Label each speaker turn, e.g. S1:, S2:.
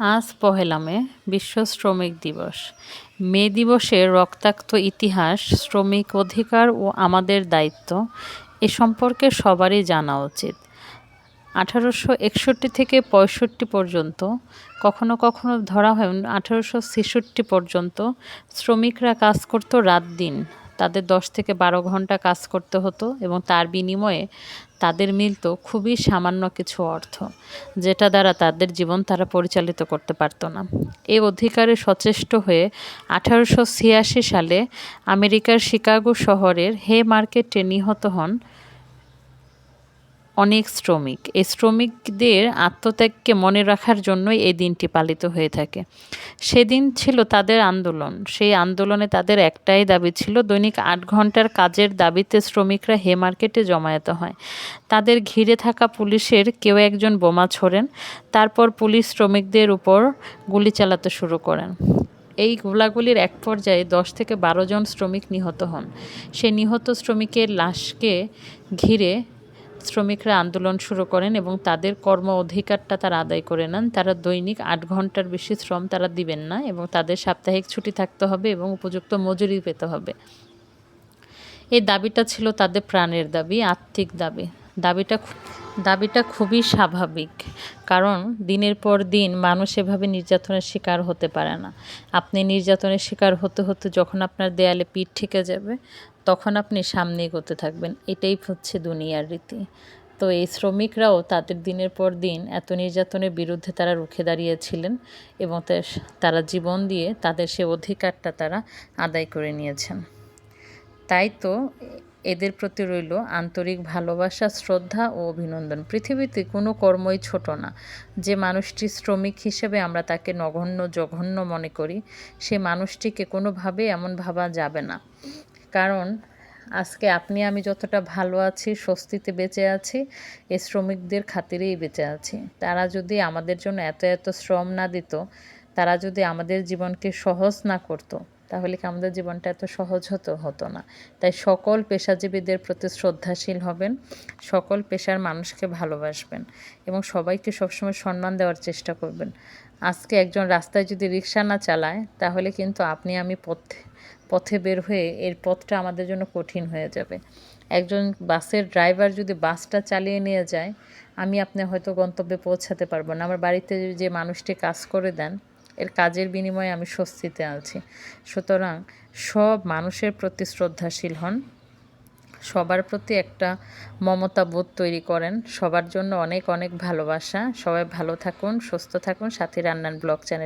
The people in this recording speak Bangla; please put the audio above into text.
S1: আজ পহেলা মে বিশ্ব শ্রমিক দিবস। মে দিবসের রক্তাক্ত ইতিহাস, শ্রমিক অধিকার ও আমাদের দায়িত্ব, এ সম্পর্কে সবারই জানা উচিত। আঠারোশো একষট্টি থেকে পঁয়ষট্টি পর্যন্ত, কখনো কখনো ধরা হয় আঠারোশো ছেষট্টি পর্যন্ত শ্রমিকরা কাজ করতো রাত দিন। তাদের দশ থেকে বারো ঘণ্টা কাজ করতে হতো এবং তার বিনিময়ে তাদের মিলত খুবই সামান্য কিছু অর্থ, যেটা দ্বারা তাদের জীবন তারা পরিচালিত করতে পারত না। এই অধিকারে সচেষ্ট হয়ে আঠারোশো ছিয়াশি সালে আমেরিকার শিকাগো শহরের হে মার্কেটে নিহত হন অনেক শ্রমিক। এই শ্রমিকদের আত্মত্যাগকে মনে রাখার জন্যই এই দিনটি পালিত হয়ে থাকে। সেদিন ছিল তাদের আন্দোলন। সেই আন্দোলনে তাদের একটাই দাবি ছিল, দৈনিক আট ঘণ্টার কাজের দাবিতে শ্রমিকরা হে মার্কেটে জমায়েত হয়। তাদের ঘিরে থাকা পুলিশের কেউ একজন বোমা ছোড়েন, তারপর পুলিশ শ্রমিকদের উপর গুলি চালাতে শুরু করেন। এই গোলাগুলির এক পর্যায়ে দশ থেকে বারো জন শ্রমিক নিহত হন। সে নিহত শ্রমিকের লাশকে ঘিরে শ্রমিকরা আন্দোলন শুরু করেন এবং তাদের কর্ম অধিকারটা তারা আদায় করে নেন। তারা দৈনিক আট ঘণ্টার বেশি শ্রম তারা দিবেন না এবং তাদের সাপ্তাহিক ছুটি থাকতে হবে এবং উপযুক্ত মজুরি পেতে হবে। এই দাবিটা ছিল তাদের প্রাণের দাবি আর্থিক দাবি। দাবিটা দাবিটা খুবই স্বাভাবিক। কারণ দিনের পর দিন মানুষ এভাবে নির্যাতনের শিকার হতে পারে না। আপনি নির্যাতনের শিকার হতে হতে যখন আপনার দেয়ালে পিঠ ঠেকে যাবে, তখন আপনি সামনে এগোতে থাকবেন। এটাই হচ্ছে দুনিয়ার রীতি। তো এই শ্রমিকরাও তাদের দিনের পর দিন এত নির্যাতনের বিরুদ্ধে তারা রুখে দাঁড়িয়েছিলেন এবং তারা জীবন দিয়ে তাদের সে অধিকারটা তারা আদায় করে নিয়েছেন। তাই তো এদের প্রতি রইল আন্তরিক ভালোবাসা, শ্রদ্ধা ও অভিনন্দন। পৃথিবীতে কোনো কর্মই ছোট না। যে মানুষটি শ্রমিক হিসেবে আমরা তাকে নগণ্য, জঘন্য মনে করি, সে মানুষটিকে কোনোভাবে এমন ভাবা যাবে না। কারণ, আজকে আপনি, আমি যতটা ভালো আছি, স্বস্তিতে বেঁচে আছি এই শ্রমিকদের খাতিরেই বেঁচে আছি। তারা যদি আমাদের জন্য এত এত শ্রম না দিত, তারা যদি আমাদের জীবনকে সহজ না করতো তাহলে কি আমাদের জীবনটা এত সহজ হতো হতো না। তাই সকল পেশাজীবীদের প্রতি শ্রদ্ধাশীল হবেন, সকল পেশার মানুষকে ভালোবাসবেন এবং সবাইকে সবসময় সম্মান দেওয়ার চেষ্টা করবেন। আজকে একজন রাস্তায় যদি রিক্সা না চালায়, তাহলে কিন্তু আপনি, আমি পথে পথে বের হয়ে এর পথটা আমাদের জন্য কঠিন হয়ে যাবে। একজন বাসের ড্রাইভার যদি বাসটা চালিয়ে নিয়ে যায়, আমি আপনি হয়তো গন্তব্যে পৌঁছাতে পারব না। আমার বাড়িতে যে মানুষটি কাজ করে দেন এর কাজের বিনিময়ে আমি স্বস্তিতে আছি। সুতরাং সব মানুষের প্রতি শ্রদ্ধাশীল হন। সবার প্রতি একটা মমতা বোধ তৈরি করেন। সবার জন্য অনেক অনেক ভালোবাসা। সবাই ভালো থাকুন, সুস্থ থাকুন। সাথী রান্নান ব্লগ চ্যানেলে